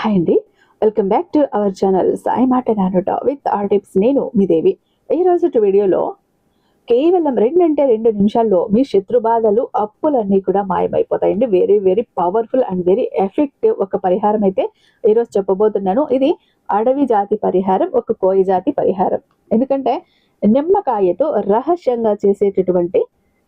Hi అండి. Welcome back to our channel Sai మాట నానుట విత్ ఆర్ టిప్స్ నేను మీ దేవి. ఈ రోజు వీడియోలో కేవలం రెండంటే రెండు నిమిషాల్లో మీ శత్రు బాధలు అప్పులన్నీ కూడా మాయమైపోతాయండి. Very very powerful and very effective ఒక పరిహారం అయితే ఈరోజు చెప్పబోతున్నాను. ఇది అడవి జాతి పరిహారం ఒక కోయి జాతి పరిహారం. ఎందుకంటే నిమ్మకాయతో రహస్యంగా చేసేటటువంటి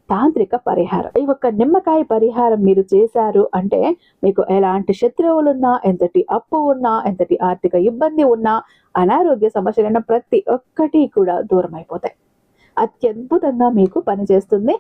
తాంత్రిక పరిహారం. ఈ ఒక్క నిమ్మకాయ పరిహారం మీరు చేశారు అంటే మీకు ఎలాంటి శత్రువులున్నా ఎంతటి అప్పు ఉన్నా ఎంతటి ఆర్థిక ఇబ్బంది ఉన్నా అనారోగ్య సమస్యలైన ప్రతి ఒక్కటి కూడా దూరం అయిపోతాయి అత్యద్భుతంగా మీకు పనిచేస్తుంది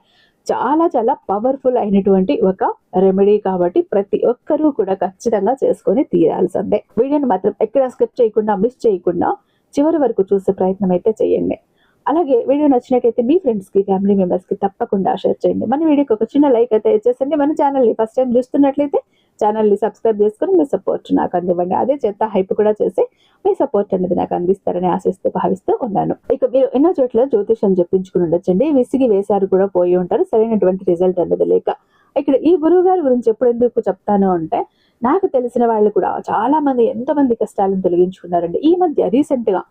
చాలా చాలా పవర్ఫుల్ అయినటువంటి ఒక రెమెడీ కాబట్టి ప్రతి ఒక్కరూ కూడా ఖచ్చితంగా చేసుకొని తీరాల్సిందే. వీడియోని మాత్రం ఎక్కడ స్కిప్ చేయకుండా మిస్ చేయకుండా చివరి వరకు చూసే ప్రయత్నం అయితే చేయండి. అలాగే వీడియో నచ్చినట్టయితే మీ ఫ్రెండ్స్కి ఫ్యామిలీ మెంబర్స్కి తప్పకుండా షేర్ చేయండి. మన వీడియోకి ఒక చిన్న లైక్ అయితే ఇచ్చేసండి. మన ఛానల్ని ఫస్ట్ టైం చూస్తున్నట్లయితే ఛానల్ని సబ్స్క్రైబ్ చేసుకుని మీ సపోర్ట్ నాకు అందివ్వండి. అదే చేత హైప్ కూడా చేసి మీ సపోర్ట్ అనేది నాకు అందిస్తారని ఆశిస్తూ భావిస్తూ ఉన్నాను. ఇక మీరు ఎన్నో చోట్ల జ్యోతిషం చెప్పించుకుని ఉండొచ్చండి. విసిగి వేశారు కూడా పోయి ఉంటారు. సరైనటువంటి రిజల్ట్ అనేది లేక. ఇక్కడ ఈ గురువు గారి గురించి ఎప్పుడు ఎందుకు చెప్తాను అంటే నాకు తెలిసిన వాళ్ళు కూడా చాలా మంది ఎంతమంది కష్టాలను తొలగించుకున్నారండి. ఈ మధ్య రీసెంట్గా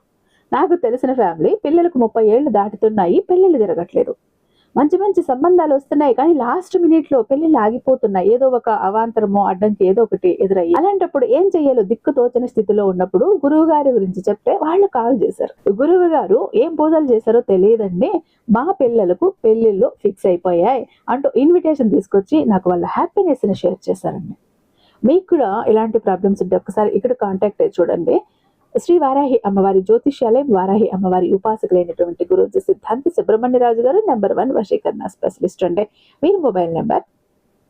నాకు తెలిసిన ఫ్యామిలీ పిల్లలకు ముప్పై ఏళ్ళు దాటుతున్నాయి పెళ్ళిళ్ళు జరగట్లేదు. మంచి మంచి సంబంధాలు వస్తున్నాయి కానీ లాస్ట్ మినిట్లో పెళ్ళిళ్ళు ఆగిపోతున్నాయి. ఏదో ఒక అవాంతరమో అడ్డంకి ఏదో ఒకటి ఎదురయ్యి. అలాంటప్పుడు ఏం చెయ్యాలో దిక్కు తోచని స్థితిలో ఉన్నప్పుడు గురువు గారి గురించి చెప్తే వాళ్ళు కాల్ చేశారు. గురువు గారు ఏం పూజలు చేశారో తెలియదండి. మా పిల్లలకు పెళ్ళిళ్ళు ఫిక్స్ అయిపోయాయి అంటూ ఇన్విటేషన్ తీసుకొచ్చి నాకు వాళ్ళ హ్యాపీనెస్ని షేర్ చేశారండి. మీకు కూడా ఇలాంటి ప్రాబ్లమ్స్ ఉంటే ఒకసారి ఇక్కడ కాంటాక్ట్ అయ్యి చూడండి. శ్రీ వారాహి అమ్మవారి జ్యోతిష్యాలయం వారాహి అమ్మవారి ఉపాసకులైనటువంటి గురుజీ సిద్ధాంతి సుబ్రహ్మణ్యరాజు గారు నెంబర్ వన్ వశీకరణ స్పెషలిస్ట్ అండి. మీరు mobile number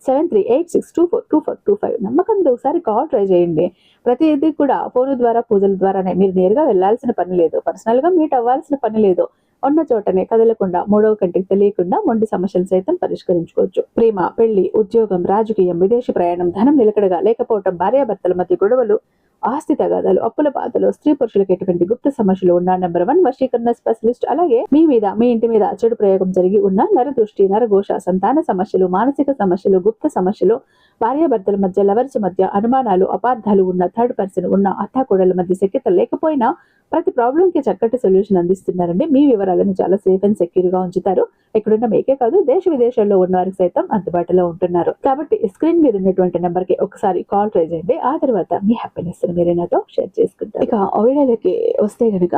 seven three eight six two four two four two five నమ్మకంతో ఒకసారి కాల్ ట్రై చేయండి. ప్రతిదీ కూడా ఫోన్ ద్వారా పూజల ద్వారానే మీరు నేరుగా వెళ్ళాల్సిన పని లేదు. పర్సనల్గా మీట్ అవ్వాల్సిన పని లేదు. ఉన్న చోటనే కదలకుండా మూడవ కంటికి తెలియకుండా మొండి సమస్యలు సైతం పరిష్కరించుకోవచ్చు. ప్రేమ పెళ్ళి ఉద్యోగం రాజకీయం విదేశీ ప్రయాణం ధనం నిలకడగా లేకపోవటం భార్యాభర్తల మధ్య గొడవలు ఆస్తి తగాదాలు అప్పుల బాధలు స్త్రీ పురుషులకు ఎటువంటి గుప్త సమస్యలు ఉన్న నెంబర్ వన్ వశీకరణ స్పెషలిస్ట్ అలాగే మీ మీద మీ ఇంటి మీద చెడు ప్రయోగం జరిగి ఉన్న నరదృష్టి నరఘోష సంతాన సమస్యలు మానసిక సమస్యలు గుప్త సమస్యలు భార్యాభర్తల మధ్య లవర్స్ మధ్య అనుమానాలు అపార్థాలు ఉన్న థర్డ్ పర్సన్ ఉన్న అత్తాకూడల మధ్య శక్యత లేకపోయినా ప్రతి ప్రాబ్లం కి చక్కటి సొల్యూషన్ అందిస్తున్నారండి. మీ వివరాలను చాలా సేఫ్ అండ్ సెక్యూర్గా ఉంచుతారు. ఇక్కడున్న మీకే కాదు దేశ విదేశాల్లో ఉన్న వారికి సైతం అందుబాటులో ఉంటున్నారు. కాబట్టి స్క్రీన్ మీద ఉన్నటువంటి నెంబర్కి ఒకసారి కాల్ ట్రై చేయండి. ఆ తర్వాత మీ హ్యాపీనెస్ మీరే నాతో షేర్ చేసుకుంటారు. ఇక ఆయిడలకి వస్తే కనుక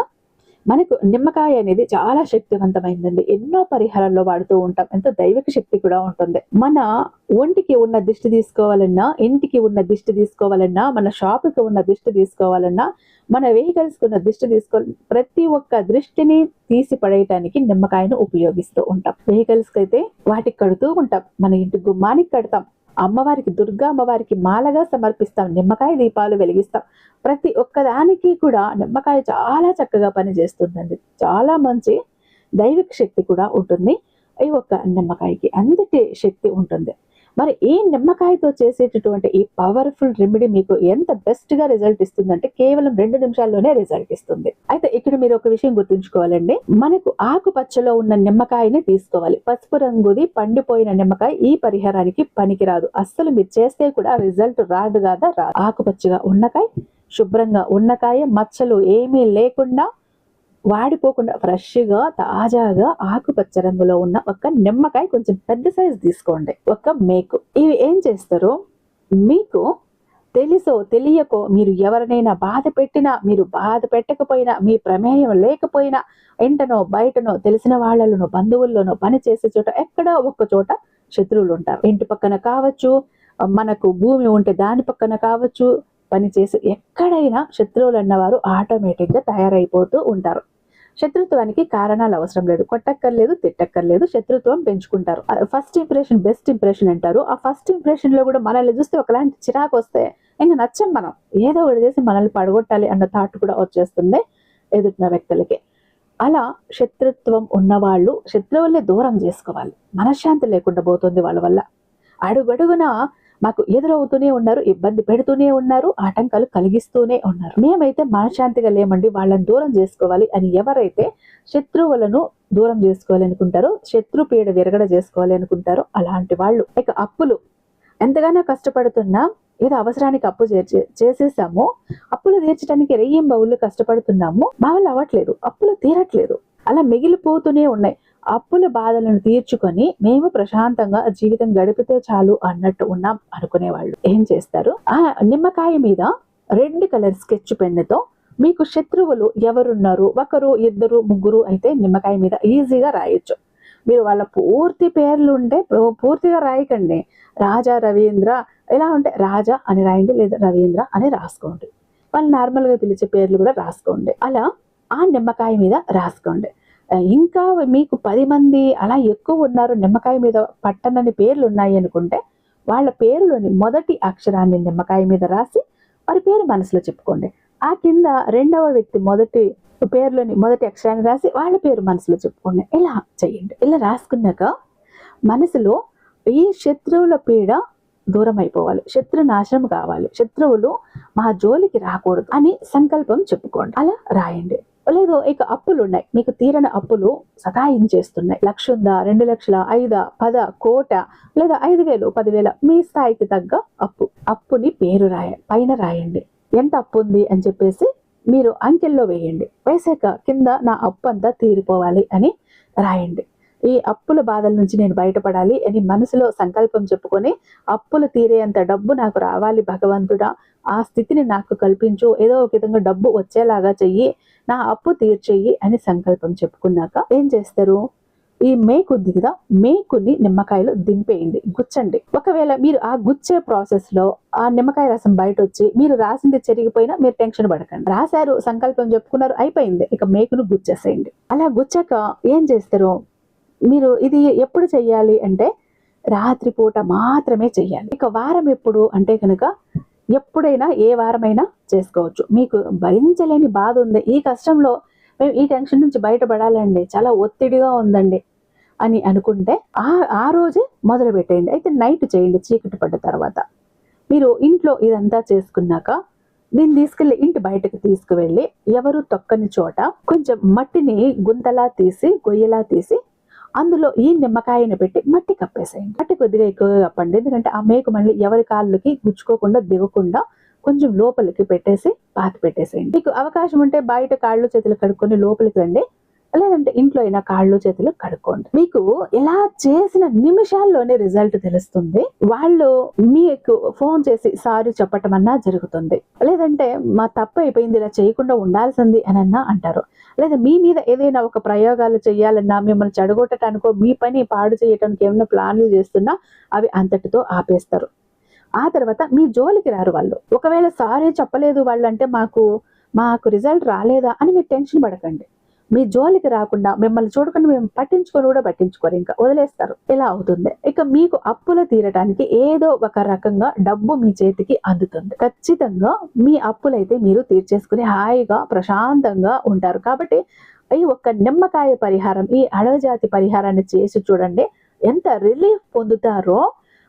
మనకు నిమ్మకాయ అనేది చాలా శక్తివంతమైందండి. ఎన్నో పరిహారాల్లో వాడుతూ ఉంటాం. ఎంతో దైవిక శక్తి కూడా ఉంటుంది. మన ఒంటికి ఉన్న దిష్టి తీసుకోవాలన్నా ఇంటికి ఉన్న దిష్టి తీసుకోవాలన్నా మన షాపుకి ఉన్న దిష్టి తీసుకోవాలన్నా మన వెహికల్స్ ఉన్న దిష్టి తీసుకో ప్రతి ఒక్క దృష్టిని తీసి పడేయటానికి నిమ్మకాయను ఉపయోగిస్తూ ఉంటాం. వెహికల్స్ అయితే వాటికి కడుతూ ఉంటాం. మన ఇంటి గుమ్మానికి కడతాం. అమ్మవారికి దుర్గా అమ్మవారికి మాలగా సమర్పిస్తాం నిమ్మకాయ దీపాలు వెలిగిస్తాం. ప్రతి ఒక్కదానికి కూడా నిమ్మకాయ చాలా చక్కగా పనిచేస్తుందండి. చాలా మంచి దైవిక శక్తి కూడా ఉంటుంది. ఈ ఒక్క నిమ్మకాయకి అంతటి శక్తి ఉంటుంది. మరి ఈ నిమ్మకాయతో చేసేటటువంటి ఈ పవర్ఫుల్ రెమెడీ మీకు ఎంత బెస్ట్గా రిజల్ట్ ఇస్తుందంటే కేవలం రెండు నిమిషాల్లోనే రిజల్ట్ ఇస్తుంది. అయితే ఇక్కడ మీరు ఒక విషయం గుర్తుంచుకోవాలండి. మనకు ఆకుపచ్చలో ఉన్న నిమ్మకాయని తీసుకోవాలి. పసుపు రంగుది పండిపోయిన నిమ్మకాయ ఈ పరిహారానికి పనికిరాదు. అస్సలు మీరు చేస్తే కూడా రిజల్ట్ రాదు కదా రాదు. ఆకుపచ్చగా ఉన్నకాయ శుభ్రంగా ఉన్నకాయ మచ్చలు ఏమీ లేకుండా వాడిపోకుండా ఫ్రెష్గా తాజాగా ఆకుపచ్చ రంగులో ఉన్న ఒక నిమ్మకాయ కొంచెం పెద్ద సైజు తీసుకోండి. ఒక మేకు. ఇవి ఏం చేస్తారు? మీకు తెలుసో తెలియకో మీరు ఎవరినైనా బాధ పెట్టినా మీరు బాధ పెట్టకపోయినా మీ ప్రమేయం లేకపోయినా ఎంటనో బయటనో తెలిసిన వాళ్ళలోనో బంధువుల్లోనో పని చేసే చోట ఎక్కడో ఒక్క చోట శత్రువులు ఉంటారు. ఇంటి పక్కన కావచ్చు మనకు భూమి ఉంటే దాని పక్కన కావచ్చు పని చేసి ఎక్కడైనా శత్రువులు అన్నవారు ఆటోమేటిక్గా తయారైపోతూ ఉంటారు. శత్రుత్వానికి కారణాలు అవసరం లేదు. కొట్టక్కర్లేదు తిట్టక్కర్లేదు శత్రుత్వం పెంచుకుంటారు. ఫస్ట్ ఇంప్రెషన్ బెస్ట్ ఇంప్రెషన్ అంటారు. ఆ ఫస్ట్ ఇంప్రెషన్లో కూడా మనల్ని చూస్తే ఒకలాంటి చిరాకు వస్తే ఇంకా నచ్చం మనం. ఏదో ఒకటి చేసి మనల్ని పడగొట్టాలి అన్న థాట్ కూడా వచ్చేస్తుంది ఎదుటిన వ్యక్తులకి. అలా శత్రుత్వం ఉన్నవాళ్ళు శత్రువుల్ని దూరం చేసుకోవాలి. మనశ్శాంతి లేకుండా పోతుంది వాళ్ళ వల్ల. అడుగడుగున మాకు ఎదురవుతూనే ఉన్నారు ఇబ్బంది పెడుతూనే ఉన్నారు ఆటంకాలు కలిగిస్తూనే ఉన్నారు. మేమైతే మనశ్శాంతిగా లేమండి వాళ్ళని దూరం చేసుకోవాలి అని ఎవరైతే శత్రువులను దూరం చేసుకోవాలి అనుకుంటారో శత్రు పీడ విరగడ చేసుకోవాలి అనుకుంటారో అలాంటి వాళ్ళు. ఇక అప్పులు. ఎంతగానో కష్టపడుతున్నా ఏదో అవసరానికి అప్పు చేర్చే చేసేసాము. అప్పులు తీర్చడానికి రెయ్యం బౌళ్ళు కష్టపడుతున్నాము. మా వాళ్ళు అవ్వట్లేదు. అప్పులు తీరట్లేదు. అలా మిగిలిపోతూనే ఉన్నాయి. అప్పుల బాధలను తీర్చుకొని మేము ప్రశాంతంగా జీవితం గడిపితే చాలు అన్నట్టు ఉన్నాం అనుకునేవాళ్ళు. ఏం చేస్తారు? ఆ నిమ్మకాయ మీద రెడ్ కలర్ స్కెచ్ పెన్నుతో మీకు శత్రువులు ఎవరున్నారు? ఒకరు ఇద్దరు ముగ్గురు అయితే నిమ్మకాయ మీద ఈజీగా రాయొచ్చు. మీరు వాళ్ళ పూర్తి పేర్లు ఉంటే పూర్తిగా రాయకండి. రాజా రవీంద్ర ఎలా ఉంటే రాజా అని రాయండి లేదా రవీంద్ర అని రాసుకోండి. వాళ్ళు నార్మల్గా పిలిచే పేర్లు కూడా రాసుకోండి. అలా ఆ నిమ్మకాయ మీద రాసుకోండి. ఇంకా మీకు పది మంది అలా ఎక్కువ ఉన్నారు నిమ్మకాయ మీద పట్టనని పేర్లు ఉన్నాయి అనుకుంటే వాళ్ళ పేరులోని మొదటి అక్షరాన్ని నిమ్మకాయ మీద రాసి వారి పేరు మనసులో చెప్పుకోండి. ఆ కింద రెండవ వ్యక్తి మొదటి పేరులోని మొదటి అక్షరాన్ని రాసి వాళ్ళ పేరు మనసులో చెప్పుకోండి. ఇలా చేయండి. ఇలా రాసుకున్నాక మనసులో ఈ శత్రువుల పీడ దూరం అయిపోవాలి శత్రు నాశనం కావాలి. శత్రువులు మా జోలికి రాకూడదు అని సంకల్పం చెప్పుకోండి. అలా రాయండి. లేదు ఇక అప్పులు ఉన్నాయి మీకు తీరని అప్పులు సతాయించేస్తున్నాయి. లక్ష ఉందా రెండు లక్షల ఐదా పద కోట లేదా ఐదు వేలు పదివేల మీ స్థాయికి తగ్గ అప్పు. అప్పుని పేరు రాయ పైన రాయండి. ఎంత అప్పు ఉంది అని చెప్పేసి మీరు అంకెల్లో వేయండి. వేసాక కింద నా అప్పు అంతా తీరిపోవాలి అని రాయండి. ఈ అప్పుల బాధల నుంచి నేను బయటపడాలి అని మనసులో సంకల్పం చెప్పుకొని అప్పులు తీరేంత డబ్బు నాకు రావాలి భగవంతుడా. ఆ స్థితిని నాకు కల్పించు. ఏదో ఒక విధంగా డబ్బు వచ్చేలాగా చెయ్యి. నా అప్పు తీర్చేయి అని సంకల్పం చెప్పుకున్నాక ఏం చేస్తారు? ఈ మేకు ఉంది కదా మేకుని నిమ్మకాయలు దింపేయండి. గుచ్చండి. ఒకవేళ మీరు ఆ గుచ్చే ప్రాసెస్లో ఆ నిమ్మకాయ రసం బయట వచ్చి మీరు రాసింది చెరిగిపోయినా మీరు టెన్షన్ పడకండి. రాశారు సంకల్పం చెప్పుకున్నారు అయిపోయింది. ఇక మేకును గుచ్చేసేయండి. అలా గుచ్చాక ఏం చేస్తారు? మీరు ఇది ఎప్పుడు చెయ్యాలి అంటే రాత్రిపూట మాత్రమే చెయ్యాలి. ఇక వారం ఎప్పుడు అంటే కనుక ఎప్పుడైనా ఏ వారమైనా చేసుకోవచ్చు. మీకు భరించలేని బాధ ఉంది. ఈ కష్టంలో మేము ఈ టెన్షన్ నుంచి బయటపడాలండి. చాలా ఒత్తిడిగా ఉందండి అని అనుకుంటే ఆ ఆ రోజే మొదలు పెట్టేయండి. అయితే నైట్ చేయండి చీకటి పడ్డ తర్వాత. మీరు ఇంట్లో ఇదంతా చేసుకున్నాక దీన్ని తీసుకెళ్ళి ఇంటి బయటకు తీసుకువెళ్ళి ఎవరు తొక్కని చోట కొంచెం మట్టిని గుంతలా తీసి గొయ్యలా తీసి అందులో ఈ నిమ్మకాయని పెట్టి మట్టి కప్పేసేయండి. మట్టి కొద్దిగా ఎక్కువగా కప్పండి. ఎందుకంటే ఆ మేకు మళ్ళీ ఎవరి కాళ్ళకి గుచ్చుకోకుండా దిగకుండా కొంచెం లోపలికి పెట్టేసి పాతి పెట్టేసేయండి. మీకు అవకాశం ఉంటే బయట కాళ్ళు చేతులు కడుక్కొని లోపలికి రండి. లేదంటే ఇంట్లో అయినా కాళ్ళు చేతులు కడుక్కోండి. మీకు ఇలా చేసిన నిమిషాల్లోనే రిజల్ట్ తెలుస్తుంది. వాళ్ళు మీకు ఫోన్ చేసి సారీ చెప్పటం అన్నా జరుగుతుంది. లేదంటే మా తప్పు అయిపోయింది ఇలా చేయకుండా ఉండాల్సింది అని అన్నా అంటారు. లేదా మీ మీద ఏదైనా ఒక ప్రయోగాలు చేయాలన్నా మిమ్మల్ని చెడగొట్టడానికో మీ పని పాడు చేయటానికి ఏమైనా ప్లాన్లు చేస్తున్నా అవి అంతటితో ఆపేస్తారు. ఆ తర్వాత మీ జోలికి రారు వాళ్ళు. ఒకవేళ సారీ చెప్పలేదు వాళ్ళు అంటే మాకు మాకు రిజల్ట్ రాలేదా అని మీరు టెన్షన్ పడకండి. మీ జోలికి రాకుండా మిమ్మల్ని చూడకుండా మేము పట్టించుకొని కూడా పట్టించుకోరు. ఇంకా వదిలేస్తారు. ఇలా అవుతుంది. ఇక మీకు అప్పులు తీరడానికి ఏదో ఒక రకంగా డబ్బు మీ చేతికి అందుతుంది. ఖచ్చితంగా మీ అప్పులైతే మీరు తీర్చేసుకుని హాయిగా ప్రశాంతంగా ఉంటారు. కాబట్టి ఈ ఒక్క నిమ్మకాయ పరిహారం ఈ అడవజాతి పరిహారాన్ని చేసి చూడండి. ఎంత రిలీఫ్ పొందుతారో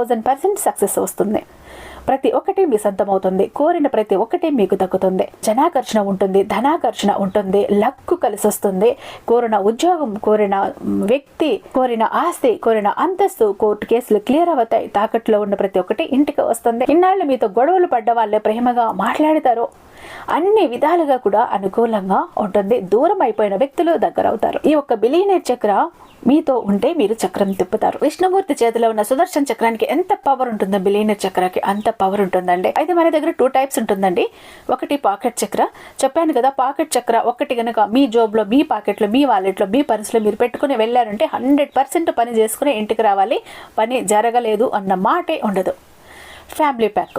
థౌజండ్ పర్సెంట్ సక్సెస్ వస్తుంది. ప్రతి ఒక్కటి మీ సొంతమవుతుంది. కోరిన ప్రతి ఒక్కటి మీకు దక్కుతుంది. జనాకర్షణ ఉంటుంది. ధనాకర్షణ ఉంటుంది. లక్కు కలిసి వస్తుంది కోరిన ఉద్యోగం కోరిన వ్యక్తి కోరిన ఆస్తి కోరిన అంతస్తు కోర్టు కేసులు క్లియర్ అవుతాయి. తాకట్లో ఉన్న ప్రతి ఒక్కటి ఇంటికి వస్తుంది. ఇన్నాళ్ళు మీతో గొడవలు పడ్డ వాళ్ళే ప్రేమగా మాట్లాడతారు. అన్ని విధాలుగా కూడా అనుకూలంగా ఉంటుంది. దూరం అయిపోయిన వ్యక్తులు దగ్గర అవుతారు ఈ ఒక్క బిలీనేర్ చక్ర మీతో ఉంటే మీరు చక్రం తిప్పుతారు. విష్ణుమూర్తి చేతిలో ఉన్న సుదర్శన్ చక్రానికి ఎంత పవర్ ఉంటుందో బిలీనియర్ చక్రకి అంత పవర్ ఉంటుందండి. అయితే మన దగ్గర టూ టైప్స్ ఉంటుందండి. ఒకటి పాకెట్ చక్ర. చెప్పాను కదా పాకెట్ చక్ర ఒకటి కనుక మీ జోబులో మీ పాకెట్లో మీ వాలెట్లో మీ పర్సులో మీరు పెట్టుకుని వెళ్ళారంటే హండ్రెడ్ పర్సెంట్ పని చేసుకుని ఇంటికి రావాలి. పని జరగలేదు అన్న మాటే ఉండదు. Family pack